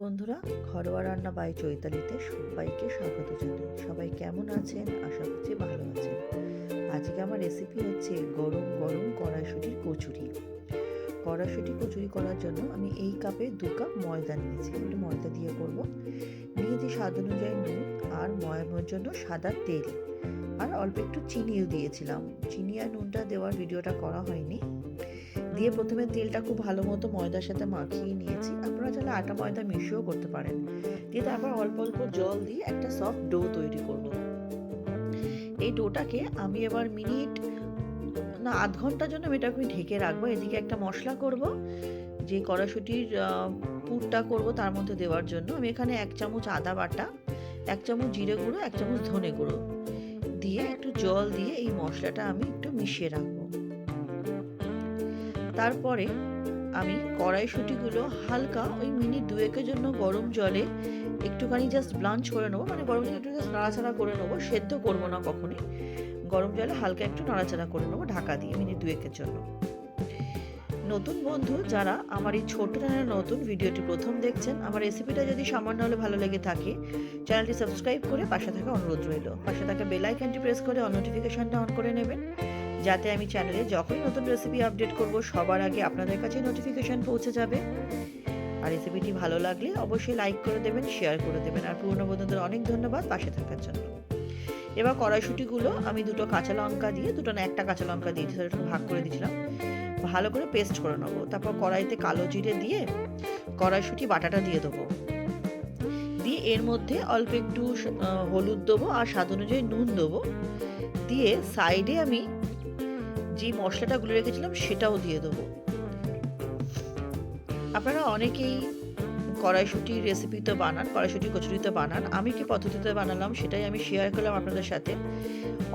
বন্ধুরা, ঘরোয়া রান্না বাই চৈতালিতে সবাইকে স্বাগত জানাই। সবাই কেমন আছেন? আশা করছি ভালো আছেন। আজকে আমার রেসিপি হচ্ছে গরম গরম কড়াইশুটির কচুরি। কড়াইশুটি কচুরি করার জন্য আমি এই কাপে দু কাপ ময়দা নিয়েছি। একটু ময়দা দিয়ে করব। নিয়েছি স্বাদ অনুযায়ী নুন আর ময়ানোর জন্য সাদা তেল। আর অল্প একটু চিনিও দিয়েছিলাম। চিনি আর নুনটা দেওয়ার ভিডিওটা করা হয়নি। দিয়ে প্রথমে তেলটা খুব ভালো মতো ময়দার সাথে মাখিয়ে নিয়েছি। আপনারা চাইলে আটা ময়দা মিশিয়েও করতে পারেন। দিয়ে তারপর অল্প অল্প জল দিয়ে একটা সফট ডো তৈরি করব। এই ডোটাকে আমি এবার মিনিট, না, আধ ঘণ্টার জন্য আমি এটাকে ঢেকে রাখব। এদিকে একটা মশলা করব। যে কড়াশুটির পুরটা করব তার মধ্যে দেওয়ার জন্য। আমি এখানে এক চামচ আদা বাটা, এক চামচ জিরে গুঁড়ো, এক চামচ ধনে গুঁড়ো। দিয়ে একটু জল দিয়ে এই মশলাটা আমি একটু মিশিয়ে রাখব। তারপরে আমি কড়াইশুটিগুলো হালকা ওই মিনিট দুয়েকের জন্য গরম জলে একটুখানি জাস্ট ব্লাঞ্চ করে নেব। মানে গরম জলে একটু জাস্ট নাড়াচাড়া করে নেব। সেদ্ধ করব না কখনোই। গরম জলে হালকা একটু নাড়াচাড়া করে নেব ঢাকা দিয়ে মিনিট দুয়েকের জন্য। নতুন বন্ধু যারা আমার এই ছোট চ্যানেলের নতুন ভিডিওটি প্রথম দেখছেন, আমার রেসিপিটা যদি সামান্য হলে ভালো লেগে থাকে, চ্যানেলটি সাবস্ক্রাইব করে পাশে থাকা অনুরোধ রইল। পাশে থাকা বেল আইকনটি প্রেস করে অন নোটিফিকেশনটা অন করে নেবেন। যাতে আমি চ্যানেলে যখনই নতুন রেসিপি আপডেট করব, সবার আগে আপনাদের কাছে নোটিফিকেশন পৌঁছে যাবে। আর রেসিপিটি ভালো লাগলে অবশ্যই লাইক করে দেবেন শেয়ার করে দেবেন। আর পুরনো বন্ধুদের অনেক ধন্যবাদ পাশে থাকার জন্য। এবার কড়াইশুটিগুলো আমি দুটো কাঁচা লঙ্কা দিয়ে, দুটো না, একটা কাঁচা লঙ্কা দিয়ে সেটা ভাগ করে দিয়েছিলাম। ভালো করে পেস্ট করে নেব। তারপর কড়াইতে কালো জিরে দিয়ে কড়াইশুটি বাটাটা দিয়ে দেবো। দিয়ে এর মধ্যে অল্প একটু হলুদ দেবো আর স্বাদ অনুযায়ী নুন দেবো। দিয়ে সাইডে আমি যে মশলাটা গুলে রেখেছিলাম সেটাও দিয়ে দেবো। আপনারা অনেকেই কড়াইশুটির রেসিপিতে বানান, কড়াইশুটি কচুরিতে বানান। আমি কি পদ্ধতিতে বানালাম সেটাই আমি শেয়ার করলাম আপনাদের সাথে।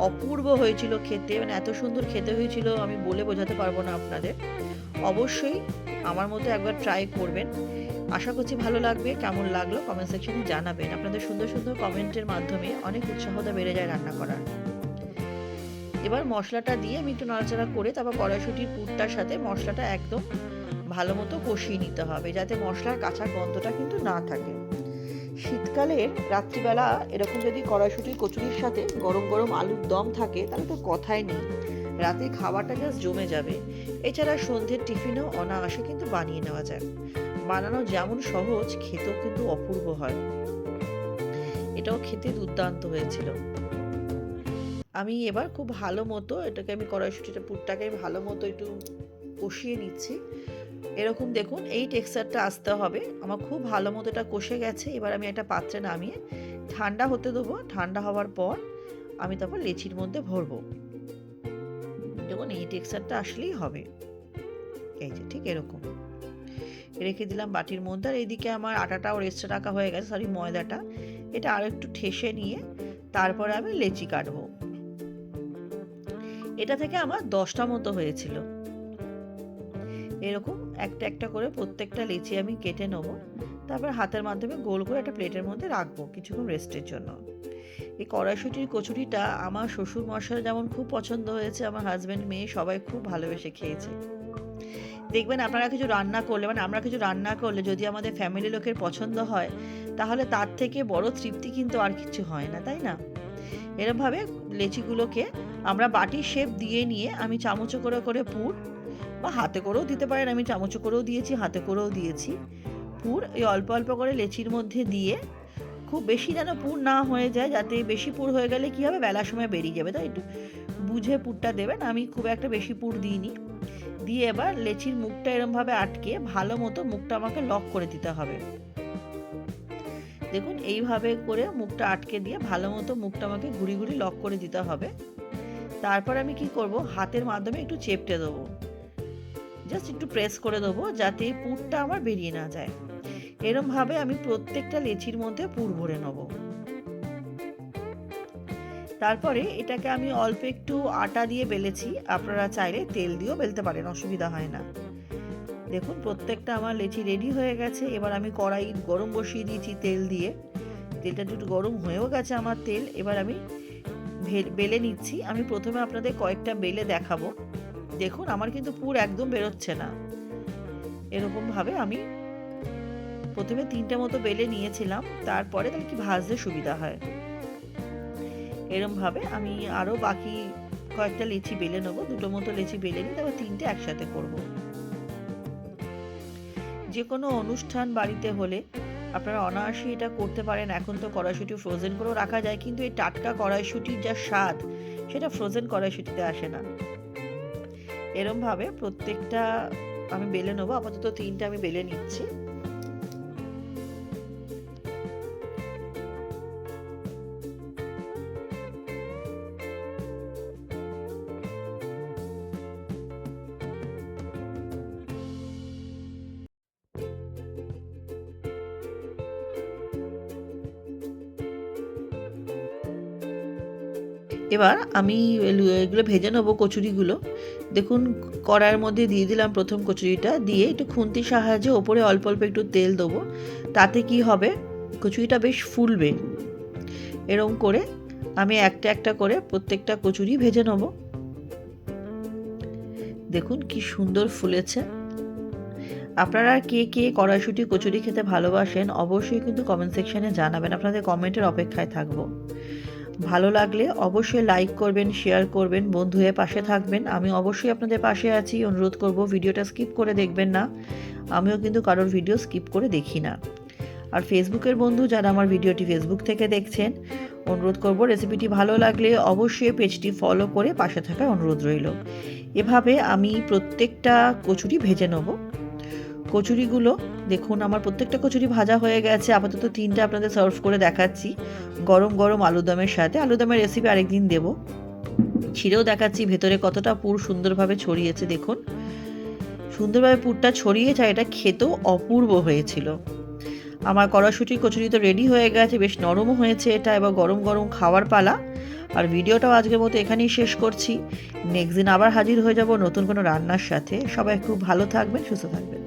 অপূর্ব হয়েছিল খেতে মানে এত সুন্দর খেতে হয়েছিল আমি বলে বোঝাতে পারব না আপনাদের। অবশ্যই আমার মতো একবার ট্রাই করবেন। আশা করছি ভালো লাগবে, কেমন লাগল কমেন্ট সেকশনে জানাবেন। আপনাদের সুন্দর সুন্দর কমেন্টের মাধ্যমে অনেক উৎসাহতা বেড়ে যায় রান্না করার। এবার মশলাটা দিয়ে আমি একটু নাড়াচাড়া করে তারপর কড়াইশুটির পুরটার সাথে মশলাটা একদম ভালো মতো কষিয়ে নিতে হবে, যাতে মশলার কাঁচা গন্ধটা কিন্তু না থাকে। শীতকালের রাত্রিবেলা এরকম যদি কড়াইশুটির কচুরির সাথে গরম গরম আলুর দম থাকে, তাহলে তো কথাই নেই। রাতে খাবারটা জাস্ট জমে যাবে। এছাড়া সন্ধ্যের টিফিনও অনায়াসে কিন্তু বানিয়ে নেওয়া যায়। বানানো যেমন সহজ, খেতেও কিন্তু অপূর্ব হয়। এটাও খেতে দুর্দান্ত হয়েছিল। আমি এবার খুব ভালো মতো এটাকে আমি কড়াইশুটিটা, পুরটাকে ভালো মতো একটু কষিয়ে নিচ্ছি। এরকম দেখুন, এই টেক্সচারটা আসতে হবে। আমার খুব ভালো মতো এটা কষে গেছে। এবার আমি একটা পাত্রে নামিয়ে ঠান্ডা হতে দেবো। ঠান্ডা হওয়ার পর আমি তারপর লেচির মধ্যে ভরবো। দেখুন, এই টেক্সচারটা আসলেই হবে। এই যে, ঠিক এরকম। রেখে দিলাম বাটির মধ্যে। আর এইদিকে আমার আটাটাও রেস্টে রাখা হয়ে গেছে, সরি ময়দাটা। এটা আর একটু ঠেসে নিয়ে তারপরে আমি লেচি কাটবো। এটা থেকে আমার দশটা মতো হয়েছিল। এরকম একটা একটা করে প্রত্যেকটা লিচি আমি কেটে নেব, তারপর হাতের মাধ্যমে গোল করে একটা প্লেটের মধ্যে রাখব কিছুক্ষণ রেস্টের জন্য। এই কড়াইশুটির কচুরিটা আমার শ্বশুর মশারা যেমন খুব পছন্দ হয়েছে, আমার হাজব্যান্ড মেয়ে সবাই খুব ভালোবেসে খেয়েছে। দেখবেন আপনারা কিছু রান্না করলে মানে আমরা কিছু রান্না করলে যদি আমাদের ফ্যামিলি লোকের পছন্দ হয়, তাহলে তার থেকে বড় তৃপ্তি কিন্তু আর কিছু হয় না, তাই না? এরমভাবে লেচিগুলোকে আমরা বাটির শেপ দিয়ে নিয়ে আমি চামচ করে করে পুর, বা হাতে করেও দিতে পারেন, আমি চামচ করেও দিয়েছি, হাতে করেও দিয়েছি। পুর এই অল্প অল্প করে লেচির মধ্যে দিয়ে খুব বেশি যেন পুর না হয়ে যায়, যাতে বেশি পুর হয়ে গেলে কী হবে? বেলার সময় বেরিয়ে যাবে, তাই একটু বুঝে পুরটা দেবেন। আমি খুব একটা বেশি পুর দিইনি। দিয়ে এবার লেচির মুখটা এরমভাবে আটকে ভালো মতো মুখটা আমাকে লক করে দিতে হবে। দেখুন, এইভাবে করে মুখটা আটকে দিয়ে ভালো মতো মুখটা আমাকে ঘুরি ঘুরি লক করে দিতে হবে। তারপর আমি কি করব? হাতের মাধ্যমে একটু চেপটে দেবো। জাস্ট একটু প্রেস করে দেবো যাতে পুরটা আমার বেরিয়ে না যায়। এরমভাবে আমি প্রত্যেকটা লেচির মধ্যে পুর ভরে নেব। তারপরে এটাকে আমি অল্প একটু আটা দিয়ে বেলেছি। আপনারা চাইলে তেল দিয়েও বেলতে পারেন, অসুবিধা হয় না। দেখুন, প্রত্যেকটা আমার লেচি রেডি হয়ে গেছে। এবার আমি কড়াই গরম বসিয়ে দিয়েছি তেল দিয়ে। তেলটা একটু গরম হয়েও গেছে আমার তেল। এবার আমি বেলে নিচ্ছি। আমি প্রথমে আপনাদের কয়েকটা বেলে দেখাবো। দেখুন, আমার কিন্তু পুর একদম বেরোচ্ছে না। এরকমভাবে আমি প্রথমে তিনটে মতো বেলে নিয়েছিলাম। তারপরে তাহলে কি ভাজতে সুবিধা হয়? এরমভাবে আমি আরও বাকি কয়েকটা লেচি বেলে নেব। দুটো মতো লেচি বেলে নিই তারপর তিনটে একসাথে করব। যে কোনো অনুষ্ঠান বাড়িতে হলে আপনারা অনায়াসে এটা করতে পারেন। এখন তো কড়াইশুঁটি ফ্রোজেন করেও রাখা যায়, কিন্তু এই টাটকা কড়াইশুঁটির যা স্বাদ, সেটা ফ্রোজেন কড়াইশুঁটিতে আসে না। এরমভাবে প্রত্যেকটা আমি বেলে নেব, আপাতত তিনটে আমি বেলে নিচ্ছি। এবার আমি এগুলো ভেজে নেব কচুরিগুলো। দেখুন, কড়াইয়ের মধ্যে দিয়ে দিলাম প্রথম কচুরিটা। দিয়ে একটু খুন্তির সাহায্যে ওপরে অল্প অল্প একটু তেল দেবো। তাতে কি হবে? কচুরিটা বেশ ফুলবে। এরকম করে আমি একটা একটা করে প্রত্যেকটা কচুরি ভেজে নেব। দেখুন কি সুন্দর ফুলেছে। আপনারা কে কে কড়াইশুটি কচুরি খেতে ভালোবাসেন, অবশ্যই কিন্তু কমেন্ট সেকশনে জানাবেন। আপনাদের কমেন্টের অপেক্ষায় থাকব। ভালো লাগলে অবশ্যই লাইক করবেন শেয়ার করবেন, বন্ধু হয়ে পাশে থাকবেন। আমি অবশ্যই আপনাদের পাশে আছি, অনুরোধ করব ভিডিওটা স্কিপ করে দেখবেন না। আমিও কিন্তু কারোর ভিডিও স্কিপ করে দেখি না। আর ফেসবুকের বন্ধু যারা আমার ভিডিওটি ফেসবুক থেকে দেখছেন, অনুরোধ করব রেসিপিটি ভালো লাগলে অবশ্যই পেজটি ফলো করে পাশে থাকার অনুরোধ রইল। এভাবে আমি প্রত্যেকটা কচুরি ভেজে নেব। কচুরিগুলো, দেখুন আমার প্রত্যেকটা কচুরি ভাজা হয়ে গেছে, আপাতত তিনটা আপনাদের সার্ভ করে দেখাচ্ছি। গরম গরম আলুদমের সাথে আলুদমের রেসিপি আরেকদিন দেব। ছিঁড়েও দেখাচ্ছি ভেতরে কতটা পুর সুন্দরভাবে ছড়িয়েছে, দেখুন। সুন্দরভাবে পুরটা ছড়িয়েছে আর এটা খেতেও অপূর্ব হয়েছিল। আমার কড়াশুটির কচুরি তো রেডি হয়ে গেছে, বেশ নরমও হয়েছে এটা, এবার গরম গরম খাওয়ার পালা। আর ভিডিওটাও আজকের মতো এখানেই শেষ করছি। নেক্সট দিন আবার হাজির হয়ে যাব নতুন কোনো রান্নার সাথে। সবাই খুব ভালো থাকবেন, সুস্থ থাকবেন।